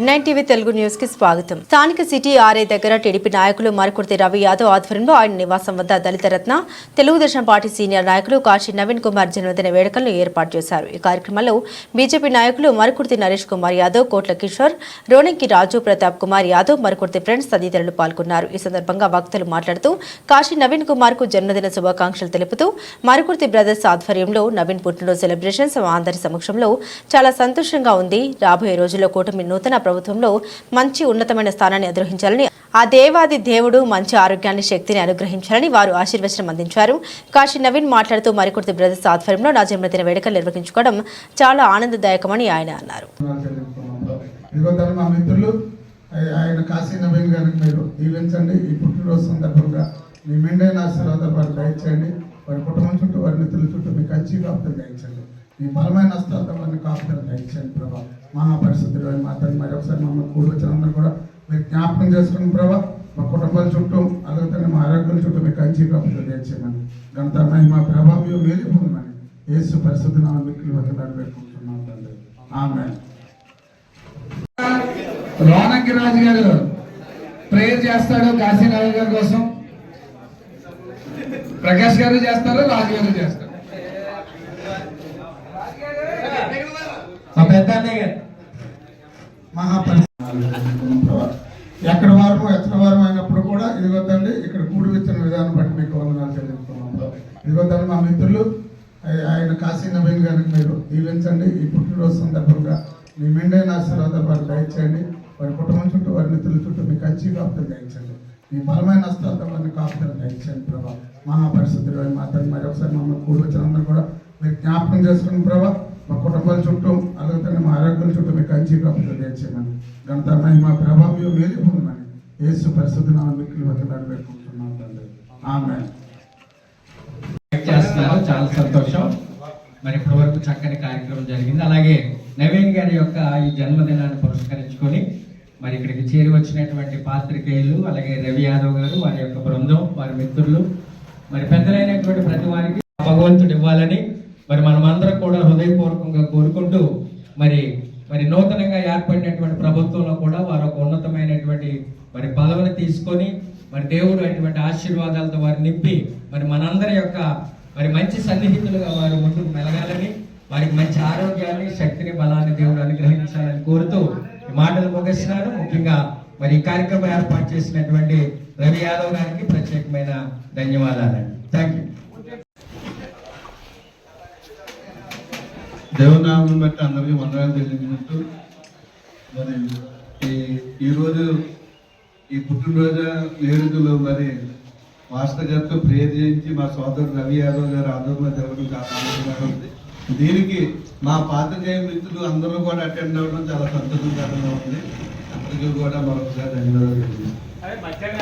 NITV Telugu న్యూస్కి స్వాగతం. స్థానిక సిటీ ఆర్ఏ దగ్గర టీడీపీ నాయకులు మరకుర్తి రవి యాదవ్ ఆధ్వర్యంలో ఆయన నివాసం వద్ద దళిత రత్న తెలుగుదేశం పార్టీ సీనియర్ నాయకులు కాశీ నవీన్ కుమార్ జన్మదిన వేడుకలను ఏర్పాటు చేశారు. ఈ కార్యక్రమంలో బీజేపీ నాయకులు మరకుర్తి నరేష్ కుమార్ యాదవ్ కోట్ల కిషోర్ రోణంకి రాజు ప్రతాప్ కుమార్ యాదవ్ మరకుర్తి ఫ్రెండ్స్ తదితరులు పాల్గొన్నారు. ఈ సందర్భంగా వక్తలు మాట్లాడుతూ కాశీ నవీన్ కుమార్కు జన్మదిన శుభాకాంక్షలు తెలుపుతూ మరకుర్తి బ్రదర్స్ ఆధ్వర్యంలో నవీన్ పుట్టినరోజు సెలబ్రేషన్స్ అందరి సమక్షంలో చాలా సంతోషంగా ఉంది. రాబోయే రోజుల్లో కూటమి నూతన ప్రభుత్వంలో మంచి ఉన్నతమైన స్థానాన్ని అధిరోహించాలని ఆ దేవాది దేవుడు మంచి ఆరోగ్యాన్ని శక్తిని అనుగ్రహించాలని వారు ఆశీర్వచనం అందించారు. కాశీ నవీన్ మాట్లాడుతూ మరికొద్ది బ్రదర్స్ ఆధ్వర్యంలో నా జన్మదిన వేడుకలు నిర్వహించుకోవడం చాలా ఆనందదాయకమని ఆయన అన్నారు. ఆయన కాశీ నవీన్ గారికి మీరు దీవించండి ఈ పుట్టినరోజు సందర్భంగా మీ మెండైన ఆశీర్వాదాలు వారికి దయచేయండి. వారి కుటుంబం చుట్టూ వారి మిత్రుల చుట్టూ మీకు కంచి కాపుతలు దయచండి మీ బలమైన హస్తాలతో వారిని కాపుతలు దయచేయండి ప్రభావం మహాపరిశుద్ధుడు అని తల్లి మరి ఒకసారి మమ్మల్ని కూడి వచ్చిన అందరూ కూడా మీరు జ్ఞాపకం చేసుకుని ప్రభా మా కుటుంబాల చుట్టూ అలాగే మా ఆరోగ్యాల చుట్టూ మీకు కంచి కాపుతలు దయచేయమని ఘనత మహిమ ప్రభావం మేలు పొందమని. యేసు పరిశుద్ధ నామం మిక్కిలి వద్దనాలు పెట్టుకుంటున్నాం తండ్రి. ఆమె రోనంకి రాజు గారు ప్రేయర్ చేస్తాడు కాశీనాథ్ గారి కోసం. ప్రకాష్ గారు చేస్తారు రాజు గారు చేస్తారు మా పెద్ద అన్నయ్య గారు మహాపరిశుద్ధ ఎక్కడ వారము ఎక్కడ వారం అయినప్పుడు కూడా ఇదిగొద్దండి ఇక్కడ కూడి విత్తన విధానం బట్టి మీకు వందనాలు చెల్లిస్తున్నాం ప్రభా. ఇదిగొద్దండి మా మిత్రులు ఆయన కాశీ నవీన్ గారికి మీరు దీవించండి. ఈ పుట్టినరోజు సందర్భంగా మీ మెండైన ఆశీర్వాద వారు దయచేయండి. వారి కుటుంబం చుట్టూ వారి మిత్రుల చుట్టూ మీ కంచి కాపుతలు దయచండి మీ బలమైన హస్తాలతో వారిని కాపుతలు దయచేయండి ప్రభా. మహాపరిశుద్ధులు మాత్రం మరి ఒకసారి మమ్మల్ని కూడి వచ్చిన కూడా మీరు జ్ఞాపకం చేసుకుని ప్రభా మా కుటుంబాల చుట్టూ అలాగే మా ఆరోగ్యాల చుట్టూ మీ కంచి కాపుతలు దయచేయమని ఘనత మహిమ ప్రభావం మేలు పొందమని యేసు పరిశుద్ధి నామం మిక్కిలి వద్దనాలు పెట్టుకుంటున్నాం తండ్రి. ఆమె చేస్తున్నారు చాలా సంతోషం. మరి ఇప్పటి వరకు చక్కని కార్యక్రమం జరిగింది. అలాగే నవీన్ గారి యొక్క ఈ జన్మదినాన్ని పురస్కరించుకొని మరి ఇక్కడికి చేరి వచ్చినటువంటి పాత్రికేయులు అలాగే రవి యాదవ్ గారు వారి యొక్క బృందం వారి మిత్రులు మరి పెద్దలైనటువంటి ప్రతి వారికి భగవంతుడు ఇవ్వాలని మరి మనమందరం కూడా హృదయపూర్వకంగా కోరుకుంటూ మరి మరి నూతనంగా ఏర్పడినటువంటి ప్రభుత్వంలో కూడా వారు ఒక ఉన్నతమైనటువంటి మరి పదవిని తీసుకొని మరి దేవుడు అటువంటి ఆశీర్వాదాలతో వారు నింపి మరి మనందరి యొక్క మరి మంచి సన్నిహితులుగా వారు ముందుకు మెలగాలని వారికి మంచి ఆరోగ్యాన్ని శక్తిని బలాన్ని దేవుడు అనుగ్రహించాలని కోరుతూ మాటలు ముగిస్తున్నారు ముఖ్యంగా మరి ఈ కార్యక్రమం ఏర్పాటు చేసినటువంటి రవి యాదవ్ గారికి ప్రత్యేకమైన ధన్యవాదాలండి. థ్యాంక్ యూ దేవనామం బట్టి అందరికీ వందనాలు తెలియజేస్తూ మరి ఈ ఈరోజు ఈ పుట్టినరోజు వేడుకలు మరి మాస్టర్ గారితో ప్రేర్ చేయించి మా సోదరుడు రవి యాదవ్ గారు ఆధ్వర్యంలో జరగడం చాలా ఆనందంగా ఉంది. దీనికి మా పాత్రికేయ మిత్రులు అందరూ కూడా అటెండ్ అవ్వడం చాలా సంతోషకరంగా ఉంది. అందరికీ కూడా మరొకసారి ధన్యవాదాలు